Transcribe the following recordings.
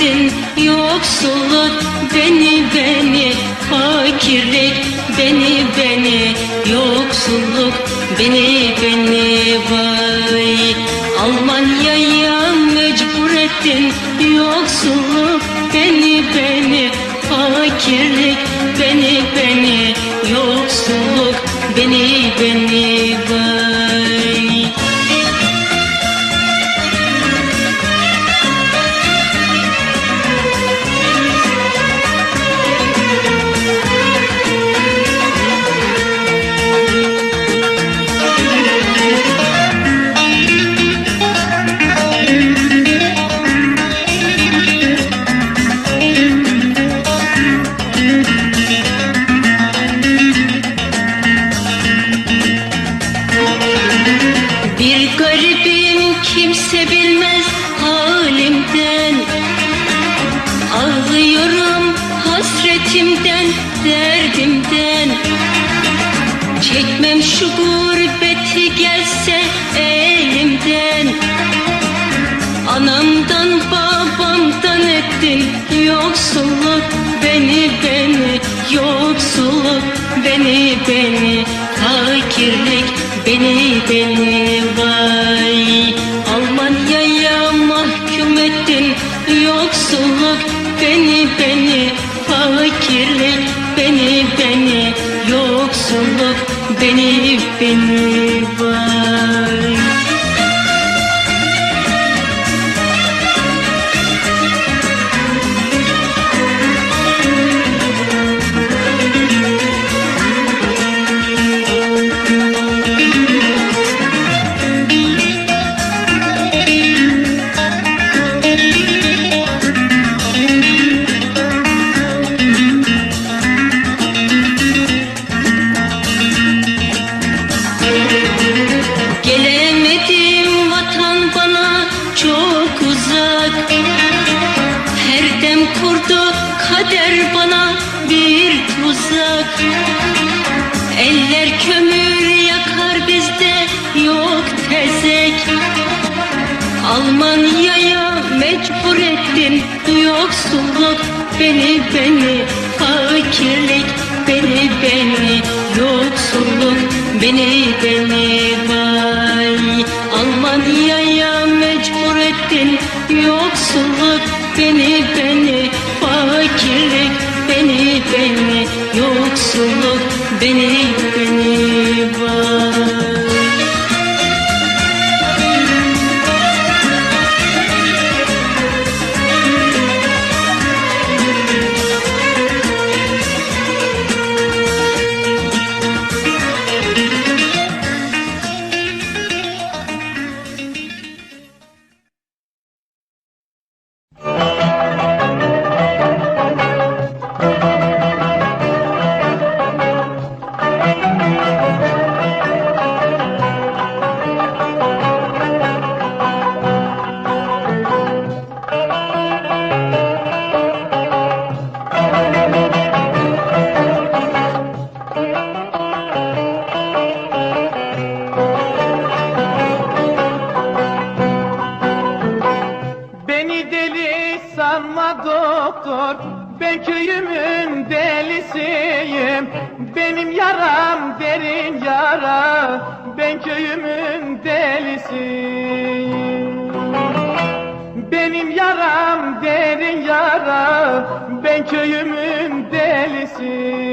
ettin yoksulluk beni beni fakirlik beni beni yoksulluk beni beni vay. Almanya'ya mecbur ettin yoksulluk beni beni fakirlik beni şu gurbeti gelse elimden. Anamdan babamdan ettin yoksulluk beni beni yoksulluk. Beni beni fakirlik beni beni vay. Almanya'ya mahkum ettin yoksulluk beni beni kader bana bir tuzak Eller kömür yakar bizde yok tezek. Almanya'ya mecbur ettin yoksulluk beni beni fakirlik beni beni. Yoksulluk beni beni vay. Almanya'ya mecbur ettin yoksulluk beni beni fakirlik beni beni yoksulluk beni beni Ben köyümün delisiyim. Benim yaram derin yara. Ben köyümün delisiyim. Benim yaram derin yara. Ben köyümün delisiyim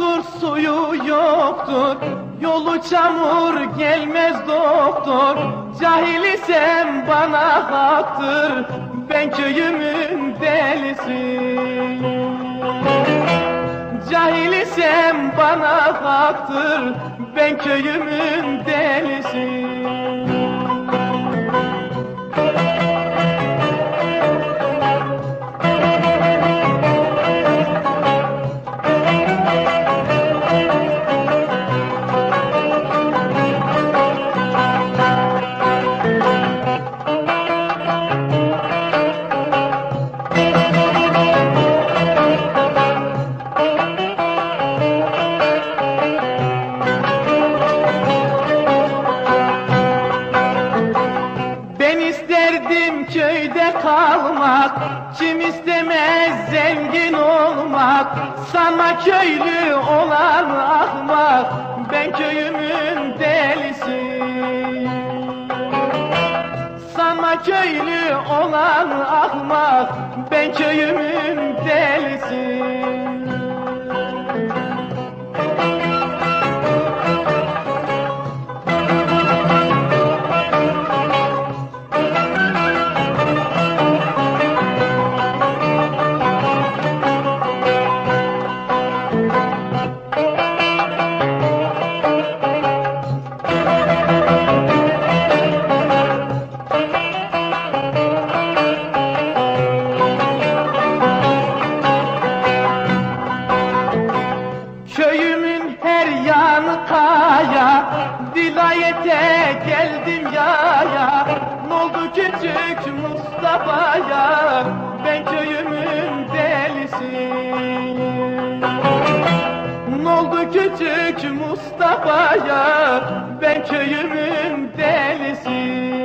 yoktur, suyu yoktur Yolu çamur gelmez doktor. Cahil isem bana haktır Ben köyümün delisi. Cahil isem bana haktır Ben köyümün delisi olmak Sana köylü olan ahmak Ben köyümün delisi. Sana köylü olan ahmak Ben köyümün delisi Vilayete geldim yaya N'oldu küçük Mustafa'ya? Ben köyümün delisi N'oldu küçük Mustafa'ya? Ben köyümün delisi